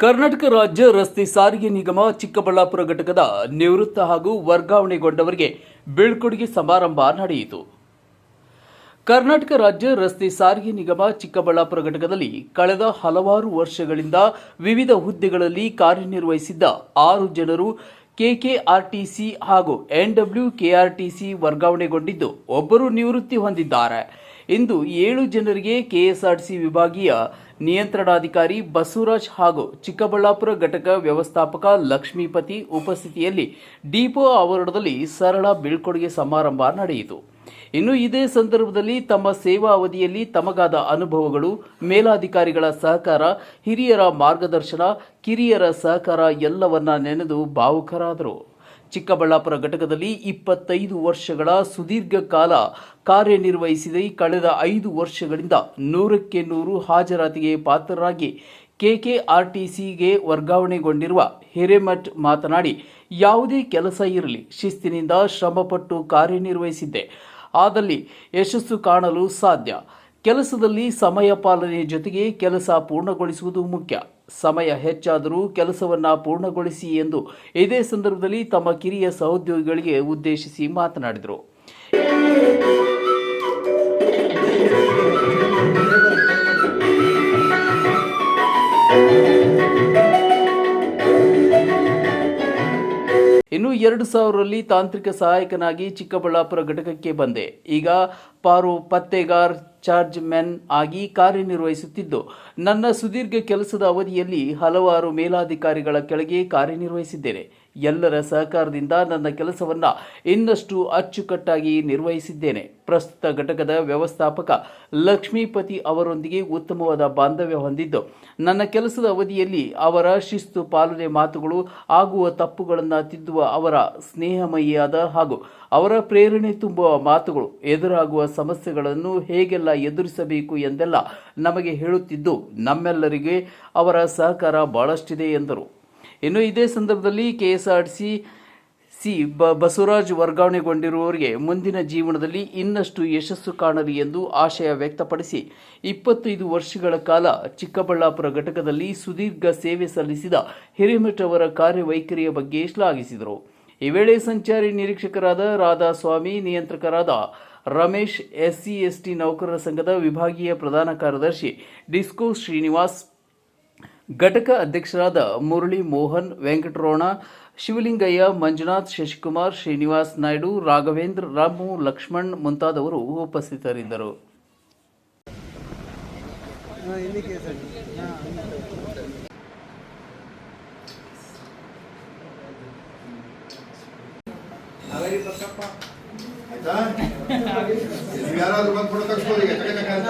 ಕರ್ನಾಟಕ ರಾಜ್ಯ ರಸ್ತೆ ಸಾರಿಗೆ ನಿಗಮ ಚಿಕ್ಕಬಳ್ಳಾಪುರ ಘಟಕದ ನಿವೃತ್ತ ಹಾಗೂ ವರ್ಗಾವಣೆಗೊಂಡವರಿಗೆ ಬೀಳ್ಕೊಡುಗೆ ಸಮಾರಂಭ ನಡೆಯಿತು. ಕರ್ನಾಟಕ ರಾಜ್ಯ ರಸ್ತೆ ಸಾರಿಗೆ ನಿಗಮ ಚಿಕ್ಕಬಳ್ಳಾಪುರ ಘಟಕದಲ್ಲಿ ಕಳೆದ ಹಲವಾರು ವರ್ಷಗಳಿಂದ ವಿವಿಧ ಹುದ್ದೆಗಳಲ್ಲಿ ಕಾರ್ಯನಿರ್ವಹಿಸಿದ್ದ ಆರು ಜನರು ಕೆಕೆಆರ್ಟಿಸಿ ಹಾಗೂ ಎನ್ಡಬ್ಲ್ಯೂ ಕೆಆರ್ಟಿಸಿ ವರ್ಗಾವಣೆಗೊಂಡಿದ್ದು ಒಬ್ಬರು ನಿವೃತ್ತಿ ಹೊಂದಿದ್ದಾರೆ. ಇಂದು ಏಳು ಜನರಿಗೆ ಕೆಎಸ್ಆರ್ಟಿಸಿ ವಿಭಾಗೀಯ ನಿಯಂತ್ರಣಾಧಿಕಾರಿ ಬಸವರಾಜ್ ಹಾಗೂ ಚಿಕ್ಕಬಳ್ಳಾಪುರ ಘಟಕ ವ್ಯವಸ್ಥಾಪಕ ಲಕ್ಷ್ಮೀಪತಿ ಉಪಸ್ಥಿತಿಯಲ್ಲಿ ಡಿಪೋ ಆವರಣದಲ್ಲಿ ಸರಳ ಬೀಳ್ಕೊಡುಗೆ ಸಮಾರಂಭ ನಡೆಯಿತು. ಇನ್ನು ಇದೇ ಸಂದರ್ಭದಲ್ಲಿ ತಮ್ಮ ಸೇವಾ ಅವಧಿಯಲ್ಲಿ ತಮಗಾದ ಅನುಭವಗಳು, ಮೇಲಾಧಿಕಾರಿಗಳ ಸಹಕಾರ, ಹಿರಿಯರ ಮಾರ್ಗದರ್ಶನ, ಕಿರಿಯರ ಸಹಕಾರ ಎಲ್ಲವನ್ನ ನೆನೆದು ಭಾವುಕರಾದರು. ಚಿಕ್ಕಬಳ್ಳಾಪುರ ಘಟಕದಲ್ಲಿ ಇಪ್ಪತ್ತೈದು ವರ್ಷಗಳ ಸುದೀರ್ಘ ಕಾಲ ಕಾರ್ಯನಿರ್ವಹಿಸಿದ. ಕಳೆದ ಐದು ವರ್ಷಗಳಿಂದ ನೂರಕ್ಕೆ ನೂರು ಹಾಜರಾತಿಗೆ ಪಾತ್ರರಾಗಿ ಕೆಕೆಆರ್ಟಿಸಿಗೆ ವರ್ಗಾವಣೆಗೊಂಡಿರುವ ಹಿರೇಮಠ್ ಮಾತನಾಡಿ, ಯಾವುದೇ ಕೆಲಸ ಇರಲಿ, ಶಿಸ್ತಿನಿಂದ ಶ್ರಮಪಟ್ಟು ಕಾರ್ಯನಿರ್ವಹಿಸಿದ್ದೆ. ಆದಲ್ಲಿ ಯಶಸ್ಸು ಕಾಣಲು ಸಾಧ್ಯ. ಕೆಲಸದಲ್ಲಿ ಸಮಯ ಪಾಲನೆ ಜೊತೆಗೆ ಕೆಲಸ ಪೂರ್ಣಗೊಳಿಸುವುದು ಮುಖ್ಯ. ಸಮಯ ಹೆಚ್ಚಾದರೂ ಕೆಲಸವನ್ನ ಪೂರ್ಣಗೊಳಿಸಿ ಎಂದು ಇದೇ ಸಂದರ್ಭದಲ್ಲಿ ತಮ್ಮ ಕಿರಿಯ ಸಹೋದ್ಯೋಗಿಗಳಿಗೆ ಉದ್ದೇಶಿಸಿ ಮಾತನಾಡಿದರು. ಇನ್ನು ಎರಡು ಸಾವಿರರಲ್ಲಿ ತಾಂತ್ರಿಕ ಸಹಾಯಕನಾಗಿ ಚಿಕ್ಕಬಳ್ಳಾಪುರ ಘಟಕಕ್ಕೆ ಬಂದೆ. ಈಗ ಪಾರು ಪತ್ತೆಗಾರ್ ಚಾರ್ಜ್ ಮೆನ್ ಆಗಿ ಕಾರ್ಯನಿರ್ವಹಿಸುತ್ತಿದ್ದು, ನನ್ನ ಸುದೀರ್ಘ ಕೆಲಸದ ಅವಧಿಯಲ್ಲಿ ಹಲವಾರು ಮೇಲಾಧಿಕಾರಿಗಳ ಕೆಳಗೆ ಕಾರ್ಯನಿರ್ವಹಿಸಿದ್ದೇನೆ. ಎಲ್ಲರ ಸಹಕಾರದಿಂದ ನನ್ನ ಕೆಲಸವನ್ನು ಇನ್ನಷ್ಟು ಅಚ್ಚುಕಟ್ಟಾಗಿ ನಿರ್ವಹಿಸಿದ್ದೇನೆ. ಪ್ರಸ್ತುತ ಘಟಕದ ವ್ಯವಸ್ಥಾಪಕ ಲಕ್ಷ್ಮೀಪತಿ ಅವರೊಂದಿಗೆ ಉತ್ತಮವಾದ ಬಾಂಧವ್ಯ ಹೊಂದಿದ್ದು, ನನ್ನ ಕೆಲಸದ ಅವಧಿಯಲ್ಲಿ ಅವರ ಶಿಸ್ತು ಪಾಲನೆ ಮಾತುಗಳು ಆಗುವ ತಪ್ಪುಗಳನ್ನು ತಿದ್ದುವ ಅವರ ಸ್ನೇಹಮಯಿಯಾದ ಹಾಗೂ ಅವರ ಪ್ರೇರಣೆ ತುಂಬುವ ಮಾತುಗಳು ಎದುರಾಗುವ ಸಮಸ್ಯೆಗಳನ್ನು ಹೇಗೆಲ್ಲ ಎದುರಿಸಬೇಕು ಎಂದೆಲ್ಲ ನಮಗೆ ಹೇಳುತ್ತಿದ್ದು ನಮ್ಮೆಲ್ಲರಿಗೆ ಅವರ ಸಹಕಾರ ಬಹಳಷ್ಟಿದೆ ಎಂದರು. ಇನ್ನು ಇದೇ ಸಂದರ್ಭದಲ್ಲಿ ಕೆಎಸ್ಆರ್ಸಿ ಸಿ ಬ ಬಸವರಾಜ್ ವರ್ಗಾವಣೆಗೊಂಡಿರುವವರಿಗೆ ಮುಂದಿನ ಜೀವನದಲ್ಲಿ ಇನ್ನಷ್ಟು ಯಶಸ್ಸು ಕಾಣಲಿ ಎಂದು ಆಶಯ ವ್ಯಕ್ತಪಡಿಸಿ ಇಪ್ಪತ್ತೈದು ವರ್ಷಗಳ ಕಾಲ ಚಿಕ್ಕಬಳ್ಳಾಪುರ ಘಟಕದಲ್ಲಿ ಸುದೀರ್ಘ ಸೇವೆ ಸಲ್ಲಿಸಿದ ಹಿರೇಮಠ್ ಅವರ ಕಾರ್ಯವೈಖರಿಯ ಬಗ್ಗೆ ಶ್ಲಾಘಿಸಿದರು. ಈ ವೇಳೆ ಸಂಚಾರಿ ನಿರೀಕ್ಷಕರಾದ ರಾಧಾಸ್ವಾಮಿ, ನಿಯಂತ್ರಕರಾದ ರಮೇಶ್, ಎಸ್ಸಿ, ಎಸ್ಟಿ ನೌಕರರ ಸಂಘದ ವಿಭಾಗೀಯ ಪ್ರಧಾನ ಕಾರ್ಯದರ್ಶಿ ಡಿಸ್ಕೋ ಶ್ರೀನಿವಾಸ್, ಘಟಕ ಅಧ್ಯಕ್ಷರಾದ ಮುರಳಿ ಮೋಹನ್ ವೆಂಕಟರೋಣ ಶಿವಲಿಂಗಯ್ಯ, ಮಂಜುನಾಥ್, ಶಶಿಕುಮಾರ್, ಶ್ರೀನಿವಾಸ್ ನಾಯ್ಡು, ರಾಘವೇಂದ್ರ, ರಾಮು, ಲಕ್ಷ್ಮಣ್ ಮುಂತಾದವರು ಉಪಸ್ಥಿತರಿದ್ದರು. ಆಯ್ತಾ? ನೀವು ಯಾರಾದ್ರೂ ಬಂದು ಟಕ ಅಂತ